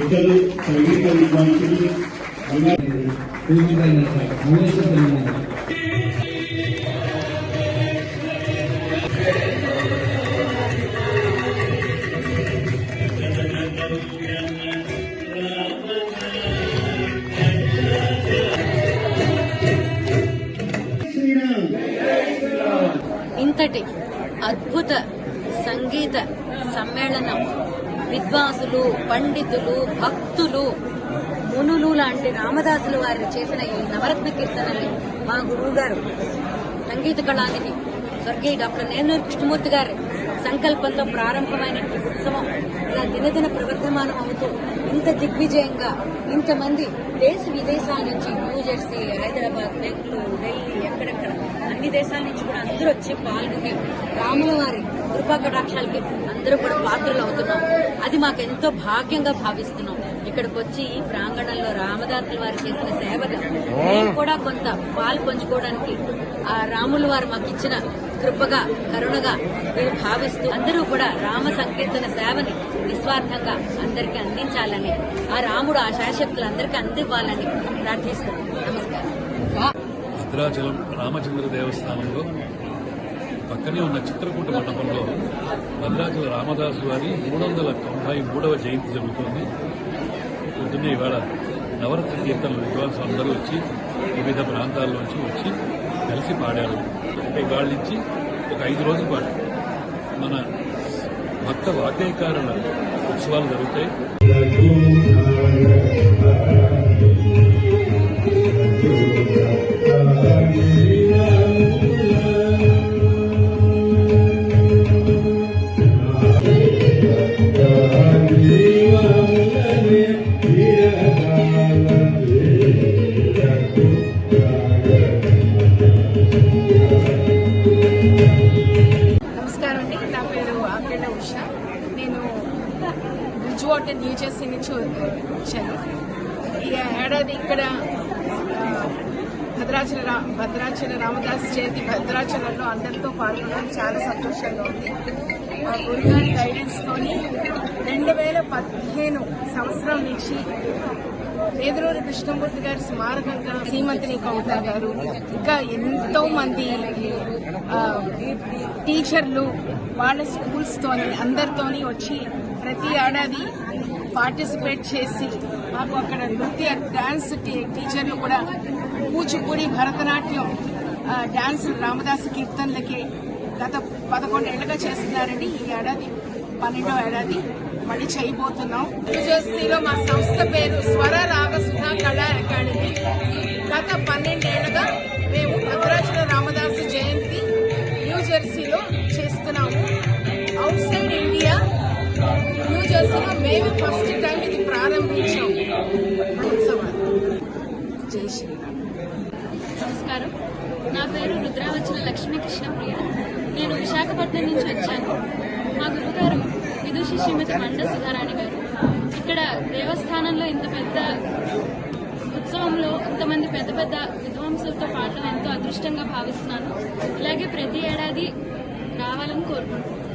పెద్దలు సంగీత ఇంతటి అద్భుత సంగీత సమ్మేళనం విద్వాంసులు పండితులు భక్తులు మునులు లాంటి రామదాసులు వారు చేసిన ఈ నవరత్న కీర్తనల్ని మా గురువు గారు సంగీత కళానిధి స్వర్గీయ డాక్టర్ నేనూరు కృష్ణమూర్తి గారు సంకల్పంతో ప్రారంభమైన ఉత్సవం ఇలా దినదిన ప్రవర్ధమానం అవుతూ ఇంత దిగ్విజయంగా ఇంతమంది దేశ విదేశాల నుంచి న్యూజెర్సీ హైదరాబాద్ బెంగళూరు ఢిల్లీ ఎక్కడెక్కడ అన్ని దేశాల నుంచి కూడా అందరూ వచ్చి పాల్గొని రాముల వారి కృపా కటాక్షాలకి అందరూ కూడా పాత్రలు అవుతున్నాం. అది మాకు ఎంతో భాగ్యంగా భావిస్తున్నాం. ఇక్కడికి వచ్చి ఈ ప్రాంగణంలో రామదాసుల వారు చేసిన సేవలు మేము కూడా కొంత పాలు పంచుకోవడానికి ఆ రాముల వారు మాకు ఇచ్చిన కృపగా కరుణగా మేము భావిస్తూ అందరూ కూడా రామ సంకీర్తన సేవని నిస్వార్థంగా అందరికీ అందించాలని ఆ రాముడు ఆ శాశక్తులు అందరికీ అందివ్వాలని ప్రార్థిస్తున్నాం. నమస్కారం. భద్రాచలం రామచంద్ర దేవస్థానంలో పక్కనే ఉన్న చిత్రకూట మండపంలో భద్రాచల రామదాసు వారి మూడు వందల తొంభై మూడవ జయంతి జరుగుతోంది. పొద్దున్నే ఇవాళ నవరత్న కీర్తనలు విద్వాంసులు అందరూ వచ్చి వివిధ ప్రాంతాల్లోంచి వచ్చి కలిసి పాడారు అంటే ఇవాళ నుంచి ఒక ఐదు రోజుల పాటు మన భక్త వాగ్గేయకారుల ఉత్సవాలు జరుగుతాయి Yeah. వాటర్ న్యూ జెర్సీ నుంచి వచ్చాను ఈ ఏడాది ఇక్కడ భద్రాచల రా భద్రాచల రామదాస్ జయంతి భద్రాచలంలో అందరితో పాల్గొనడం చాలా సంతోషంగా ఉంది. మా గురుగారి గైడెన్స్తో తోని పదిహేను సంవత్సరం నుంచి నేదురూరి కృష్ణమూర్తి గారి స్మారకంగా శ్రీమంతిని కౌంటర్ గారు ఇంకా ఎంతో మంది టీచర్లు వాళ్ళ స్కూల్స్ తోని అందరితోని వచ్చి ప్రతి ఏడాది పార్టిసిపేట్ చేసి మాకు అక్కడ నృత్య డాన్స్ టీ- టీచర్లు కూడా కూచిపూడి భరతనాట్యం డాన్స్ రామదాసు కీర్తనలకి గత పదకొండేళ్ళుగా చేస్తున్నారండి. ఈ ఏడాది పన్నెండో ఏడాది. మళ్ళీ చేయబోతున్నాం. న్యూజెర్సీలో మా సంస్థ పేరు స్వర రాగ సుధా కళా అకాడమీ. గత పన్నెండేళ్ళుగా మేము భద్రాచల రామదాసు జయంతి న్యూజెర్సీలో చేస్తున్నాము. అవుట్ సైడ్ ఇండియా న్యూజెర్సీలో మేము ఫస్ట్ టైం ఇది ప్రారంభించాము. ఉత్సవాలు జై శ్రీరామ్. నమస్కారం. నా పేరు రుద్రావచన లక్ష్మీకృష్ణ ప్రియ నేను విశాఖపట్నం నుంచి వచ్చాను. మా గురుగారు విదుషి శ్రీమతి మండ సుధారాణి గారు. ఇక్కడ దేవస్థానంలో ఇంత పెద్ద ఉత్సవంలో ఇంతమంది పెద్ద పెద్ద విద్వాంసులతో పాడడం ఎంతో అదృష్టంగా భావిస్తున్నాను. ఇలాగే ప్రతి ఏడాది రావాలని కోరుకుంటున్నాను.